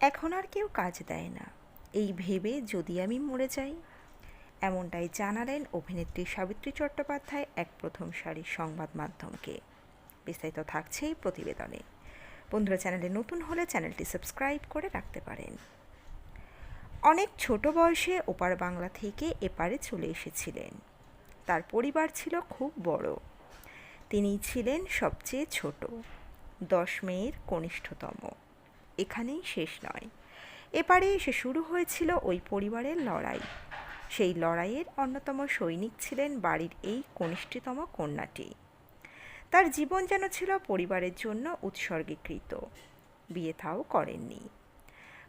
এখন আর কেউ কাজ দেয় না। এই ভেবে যদি আমি মরে যাই। এমনটাই জানালেন অভিনেত্রী সাবিত্রী চট্টোপাধ্যায় এক প্রথম সারির সংবাদ মাধ্যমকে। বিস্তারিত থাকছে এই প্রতিবেদনে। বন্ধুরা, চ্যানেলে নতুন হলে চ্যানেলটি সাবস্ক্রাইব করে রাখতে পারেন। অনেক ছোট বয়সে ওপার বাংলা থেকে এপারে চলে এসেছিলেন। তার পরিবার ছিল খুব বড়। তিনি ছিলেন সবচেয়ে ছোট, দশ মেয়ের কনিষ্ঠতম। এখানেই শেষ নয়। এপারে এসে শুরু হয়েছিল ওই পরিবারের লড়াই। সেই লড়াইয়ের অন্যতম সৈনিক ছিলেন বাড়ির এই কনিষ্ঠতম কন্যাটি। তার জীবন যেন ছিল পরিবারের জন্য উৎসর্গীকৃত। বিয়ে থাও করেননি।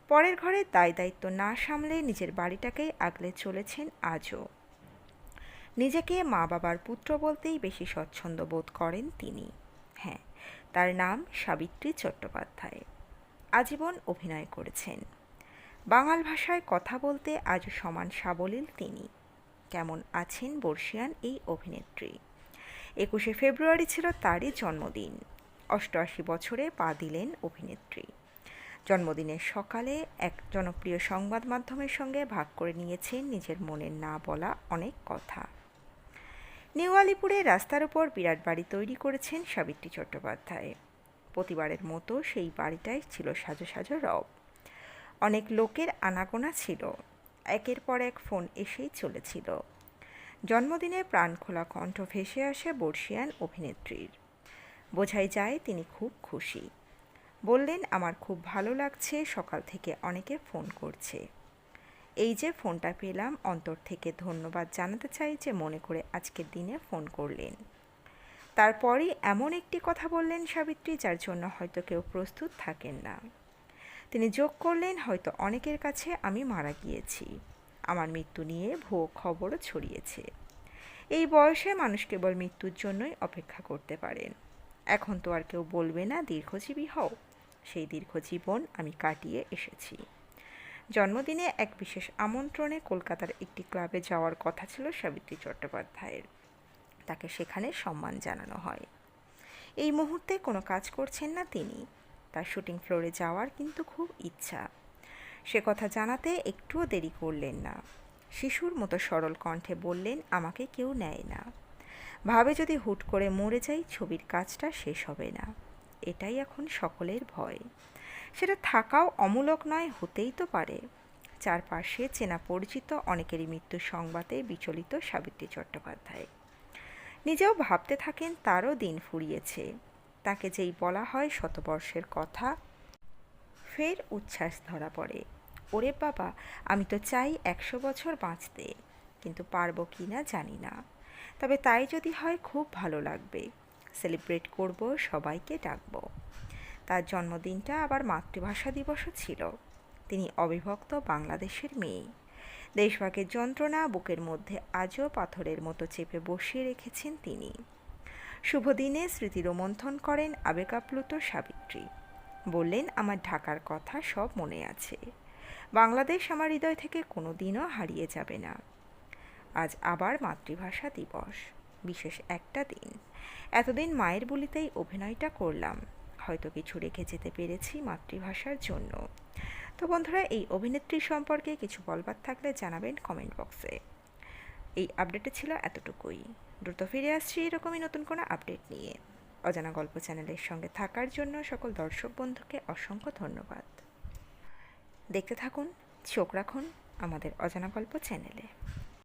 পরের ঘরে দায় দায়িত্ব না সামলে নিজের বাড়িটাকেই আগলে চলেছেন আজও। নিজেকে মা বাবার পুত্র বলতেই বেশি স্বচ্ছন্দ বোধ করেন তিনি। হ্যাঁ তার নাম সাবিত্রী চট্টোপাধ্যায়। আজীবন অভিনয় করেছেন। বাঙাল ভাষায় কথা বলতে আজ সমান সাবলীল তিনি। কেমন আছেন বর্ষিয়ান এই অভিনেত্রী? একুশে ফেব্রুয়ারি ছিল তারই জন্মদিন। অষ্টআশি বছরে পা দিলেন অভিনেত্রী। জন্মদিনের সকালে এক জনপ্রিয় সংবাদ মাধ্যমের সঙ্গে ভাগ করে নিয়েছেন নিজের মনের না বলা অনেক কথা। নিউ আলিপুরে রাস্তার উপর বিরাট বাড়ি তৈরি করেছেন সাবিত্রী চট্টোপাধ্যায়। প্রতিবারের মতো সেই বাড়িটাই ছিল সাজো সাজো রব। অনেক লোকের আনাগোনা ছিল। একের পর এক ফোন এসেই চলেছিল। জন্মদিনে প্রাণখোলা কণ্ঠ ভেসে আসে বর্ষিয়ান অভিনেত্রীর। বোঝাই যায় তিনি খুব খুশি। বললেন, আমার খুব ভালো লাগছে, সকাল থেকে অনেকে ফোন করছে। এই যে ফোনটা পেলাম, অন্তর থেকে ধন্যবাদ জানাতে চাই যে মনে করে আজকের দিনে ফোন করলেন। তারপরই এমন একটি কথা বললেন সাবিত্রী, যার জন্য হয়তো কেউ প্রস্তুত থাকেন না। তিনি যোগ করলেন, হয়তো অনেকের কাছে আমি মারা গিয়েছি। আমার মৃত্যু নিয়ে ভুয়ো খবরও ছড়িয়েছে। এই বয়সে মানুষ কেবল মৃত্যুর জন্যই অপেক্ষা করতে পারেন। এখন তো আর কেউ বলবে না, দীর্ঘজীবী হও। সেই দীর্ঘ জীবন আমি কাটিয়ে এসেছি। জন্মদিনে এক বিশেষ আমন্ত্রণে কলকাতার একটি ক্লাবে যাওয়ার কথা ছিল সাবিত্রী চট্টোপাধ্যায়ের। তাকে সেখানে সম্মান জানানো হয়। এই মুহূর্তে কোনো কাজ করছেন না তিনি। তার শুটিং ফ্লোরে যাওয়ার কিন্তু খুব ইচ্ছা। সে কথা জানাতে একটুও দেরি করলেন না। শিশুর মতো সরল কণ্ঠে বললেন, আমাকে কেউ নেয় না। ভাবে যদি হুট করে মরে যাই, ছবির কাজটা শেষ হবে না। এটাই এখন সকলের ভয়। সেটা থাকাও অমূলক নয়, হতেই তো পারে। চারপাশে চেনা পরিচিত অনেকেরই মৃত্যুর সংবাদে বিচলিত সাবিত্রী চট্টোপাধ্যায়। নিজেও ভাবতে থাকেন তারও দিন ফুরিয়েছে। তাকে যেই বলা হয় শতবর্ষের কথা, ফের উচ্ছ্বাস ধরা পড়ে। ওরে বাবা, আমি তো চাই একশো বছর বাঁচতে, কিন্তু পারব কি না জানি না। তবে তাই যদি হয় খুব ভালো লাগবে। সেলিব্রেট করব, সবাইকে ডাকব। তার জন্মদিনটা আবার মাতৃভাষা দিবসও ছিল। তিনি অবিভক্ত বাংলাদেশের মেয়ে। দেশভাগের যন্ত্রণা বুকের মধ্যে আজও পাথরের মতো চেপে বসিয়ে রেখেছেন তিনি। শুভ দিনে স্মৃতি রোমন্থন করেন আবেগাপ্লুত সাবিত্রী। বললেন, আমার ঢাকার কথা সব মনে আছে। বাংলাদেশ আমার হৃদয় থেকে কোনো দিনও হারিয়ে যাবে না। আজ আবার মাতৃভাষা দিবস। বিশেষ একটা দিন। এতদিন মায়ের বলিতেই অভিনয়টা করলাম। হয়তো কিছু রেখে যেতে পেরেছি মাতৃভাষার জন্য। তো বন্ধুরা, এই অভিনেত্রী সম্পর্কে কিছু বলবার থাকলে জানাবেন কমেন্ট বক্সে এই আপডেটে ছিল এতটুকুই। দ্রুত ফিরে আসছি এরকমই নতুন কোনো আপডেট নিয়ে। অজানা গল্প চ্যানেলের সঙ্গে থাকার জন্য সকল দর্শক বন্ধুকে অসংখ্য ধন্যবাদ। দেখতে থাকুন, চোখ রাখুন আমাদের অজানা গল্প চ্যানেলে